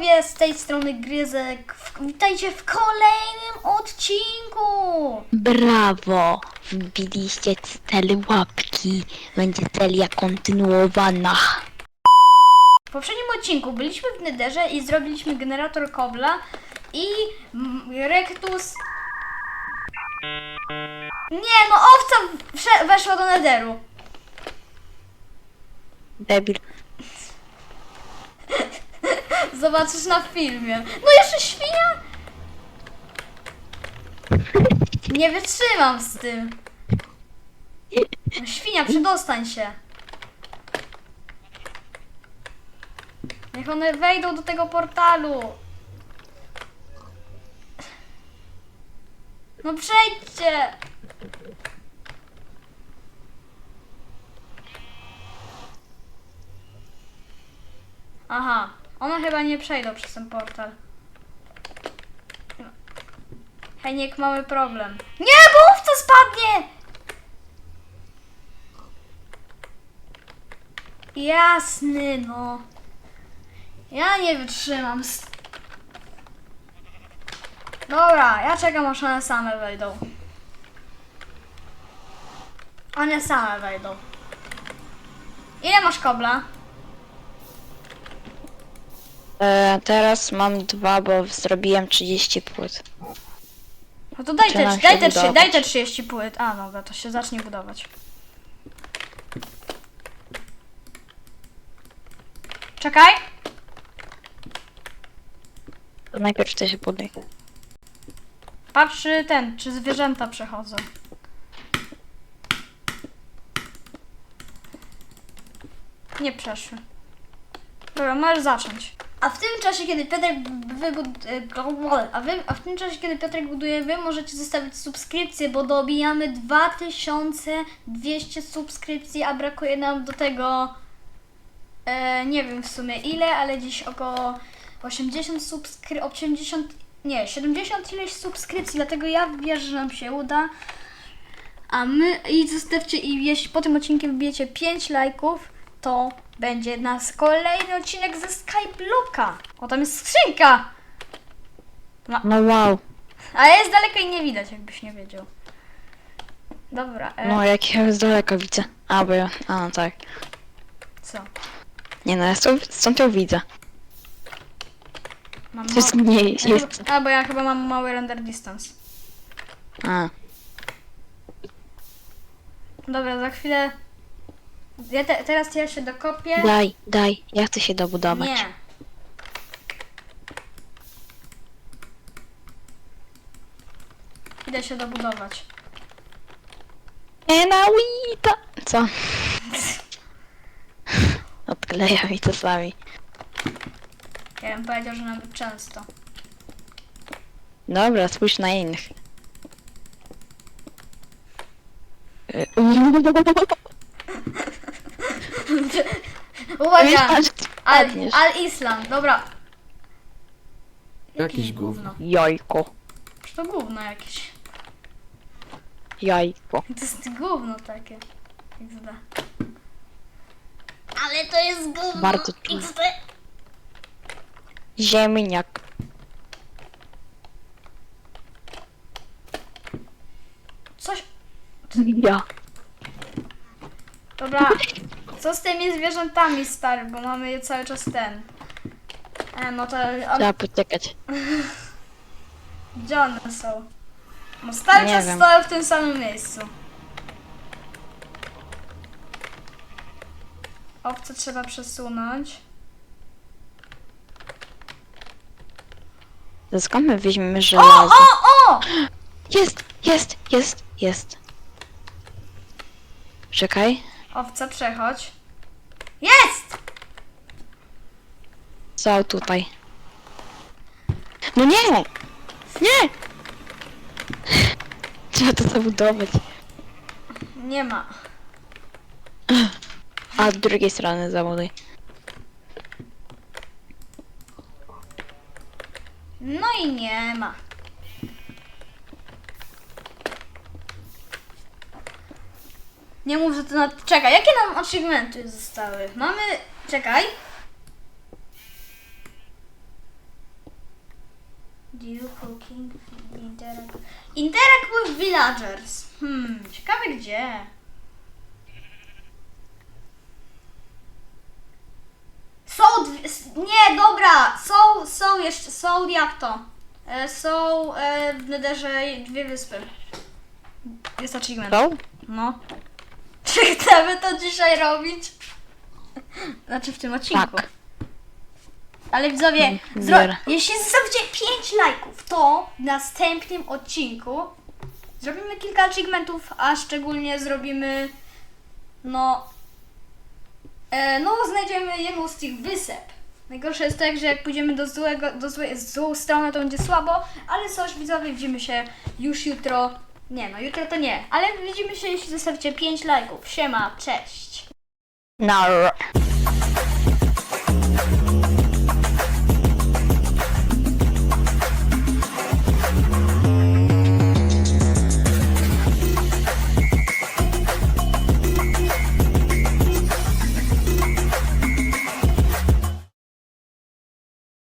widzowie, z tej strony Gryzek. Witajcie w kolejnym odcinku! Brawo! Wbiliście cel łapki. Będzie seria kontynuowana. W poprzednim odcinku byliśmy w Netherze i zrobiliśmy generator kobla i mm, Rectus... Nie, no owca weszła do Netheru. Debil. Zobaczysz na filmie. No jeszcze świnia? Nie wytrzymam z tym. No, świnia, przedostań się. Niech one wejdą do tego portalu. No przejdźcie. Aha, one chyba nie przejdą przez ten portal. Heniek, mamy problem. Nie, bo owca spadnie! Jasny, no. Ja nie wytrzymam. Dobra, ja czekam aż one same wejdą. One same wejdą. Ile masz kobla? E, teraz mam dwa, bo zrobiłem 30 płyt. No to daj te, Zaczyna się daj, te, trzy- budować. daj te 30 płyt. A, dobra, to się zacznie budować. Czekaj. To najpierw to się buduje. Patrz czy ten, czy zwierzęta przechodzą. Nie przeszły. Dobra, możesz zacząć. A w tym czasie, kiedy Piotrek wybud... e, A, wy... A w tym czasie, kiedy Piotrek buduje, wy możecie zostawić subskrypcję, bo dobijamy 2200 subskrypcji, a brakuje nam do tego... E, nie wiem w sumie ile, ale dziś około 80 subskrypcji, 80, nie, 70 ileś subskrypcji, dlatego ja wierzę, że nam się uda. A my, i zostawcie, i jeśli po tym odcinkiem wbijecie 5 lajków, to będzie nas kolejny odcinek ze Skyblocka. O, tam jest skrzynka! No wow. A jest daleko i nie widać, jakbyś nie wiedział. Dobra, e, No jak ja z daleka widzę. A, bo ja... A, no tak. co? Nie no, ja stąd, stąd ją widzę. Mam To jest mniej. ja Jest... chyba, a, bo ja chyba mam mały render distance. A. Dobra, za chwilę... Ja te, teraz ja się dokopię. Daj, daj. Ja chcę się dobudować. Nie. Idę się dobudować. Nie na Wita! Co? Odkleja mi czasami. Ja bym powiedział, że nawet często. Dobra, spójrz na innych. Uwaga! Al. Al Islam, dobra. Jakieś gówno. Jajko. Czy to gówno jakieś? Jajko. To jest gówno takie. XD. Ale to jest gówno. Bardzo trudne. XD. Ziemniak. Coś... Ja. Dobra. Co z tymi zwierzętami, stary, bo mamy je cały czas ten. E, no to... On, Trzeba poczekać. gdzie one są? No cały Nie czas wiem. stoją w tym samym miejscu. Owce trzeba przesunąć. To skąd my weźmiemy O, żelazo? o, o! Jest, jest, jest, jest. Czekaj. Owca, przechodź. Jest! Co tutaj? No nie! Nie! Trzeba to zabudować. Nie ma. A od drugiej strony zabuduj. No i nie ma. Nie mów, że to na... Czekaj, jakie nam achievementy zostały? Mamy... Czekaj. Do cooking, interact. Interact with villagers. Hmm, ciekawe gdzie. Są dwie, nie, dobra, są, są jeszcze, są jak to? E, są e, w Nederze dwie wyspy. Jest achievement. Go? No. Czy chcemy to dzisiaj robić? Znaczy w tym odcinku. Tak. Ale widzowie, zro- biorę. jeśli zostawicie 5 lajków, to w następnym odcinku zrobimy kilka achievementów, a szczególnie zrobimy no e, no znajdziemy jedną z tych wysep. Najgorsze jest tak, że jak pójdziemy do złego, do złej, złą stronę, to będzie słabo, ale coś widzowie, widzimy się już jutro. Nie, no jutro to nie, ale widzimy się, jeśli zostawicie 5 lajków. Siema, cześć! No.